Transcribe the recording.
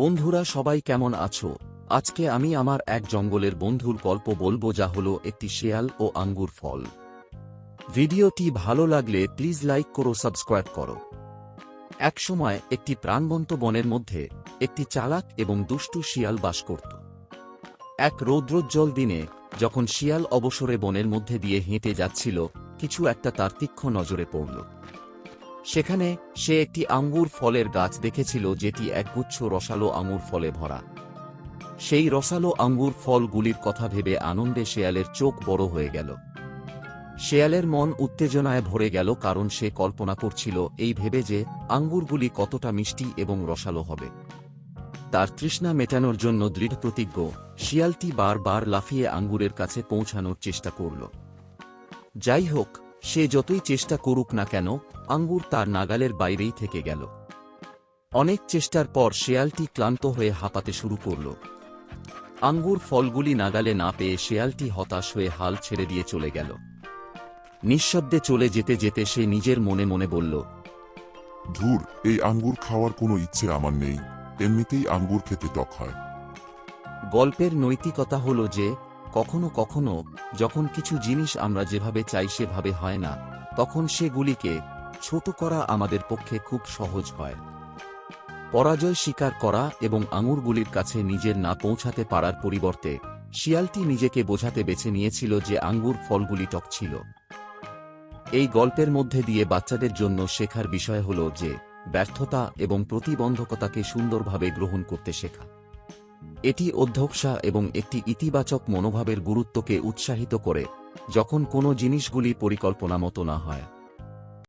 বন্ধুরা সবাই কেমন আছো? আজকে আমি আমার এক জঙ্গলের বন্ধুর গল্প বলব যা হলো একটি শেয়াল ও আঙ্গুর ফল। ভিডিওটি ভালো লাগলে প্লিজ লাইক করো, সাবস্ক্রাইব করো। একসময় একটি প্রাণবন্ত বনের মধ্যে একটি চালাক এবং দুষ্টু শিয়াল বাস করত। এক রৌদ্রোজ্জ্বল দিনে, যখন শিয়াল অবসরে বনের মধ্যে দিয়ে হেঁটে যাচ্ছিল, কিছু একটা তার তীক্ষ্ণ নজরে পড়ল। সেখানে সে একটি আঙ্গুর ফলের গাছ দেখেছিল যেটি একগুচ্ছ রসালো আঙ্গুর ফলে ভরা। সেই রসালো আঙ্গুর ফলগুলির কথা ভেবে আনন্দে শেয়ালের চোখ বড় হয়ে গেল। শেয়ালের মন উত্তেজনায় ভরে গেল কারণ সে কল্পনা করছিল এই ভেবে যে আঙ্গুরগুলি কতটা মিষ্টি এবং রসালো হবে। তার তৃষ্ণা মেটানোর জন্য দৃঢ় প্রতিজ্ঞ, শিয়ালটি বারবার লাফিয়ে আঙ্গুরের কাছে পৌঁছানোর চেষ্টা করল। যাই হোক সে যতই চেষ্টা করুক না কেন আঙ্গুর তার নাগালের বাইরেই থেকে গেল। অনেক চেষ্টার পর শেয়ালটি ক্লান্ত হয়ে হাঁপাতে শুরু করল। আঙ্গুর ফলগুলি নাগালে না পেয়ে শেয়ালটি হতাশ হয়ে হাল ছেড়ে দিয়ে চলে গেল। নিঃশব্দে চলে যেতে যেতে সে নিজের মনে মনে বলল ধুর এই আঙ্গুর খাওয়ার কোনো ইচ্ছে আমার নেই। এমনিতেই আঙ্গুর খেতে টক হয়। গল্পের নৈতিকতা হল যে কখনো কখনো যখন কিছু জিনিস আমরা যেভাবে চাই সেভাবে হয় না, তখন সেগুলিকে ছোট করা আমাদের পক্ষে খুব সহজ হয়। পরাজয় স্বীকার করা এবং আঙুরগুলির কাছে নিজের না পৌঁছাতে পারার পরিবর্তে, শিয়ালটি নিজেকে বোঝাতে বেছে নিয়েছিল যে আঙ্গুর ফলগুলি টক ছিল। এই গল্পের মধ্যে দিয়ে বাচ্চাদের জন্য শেখার বিষয় হল যে ব্যর্থতা এবং প্রতিবন্ধকতাকে সুন্দরভাবে গ্রহণ করতে শেখা। এটি অধ্যক্ষা এবং একটি ইতিবাচক মনোভাবের গুরুত্বকে উৎসাহিত করে, যখন কোনো জিনিসগুলি পরিকল্পনা মতো না হয়।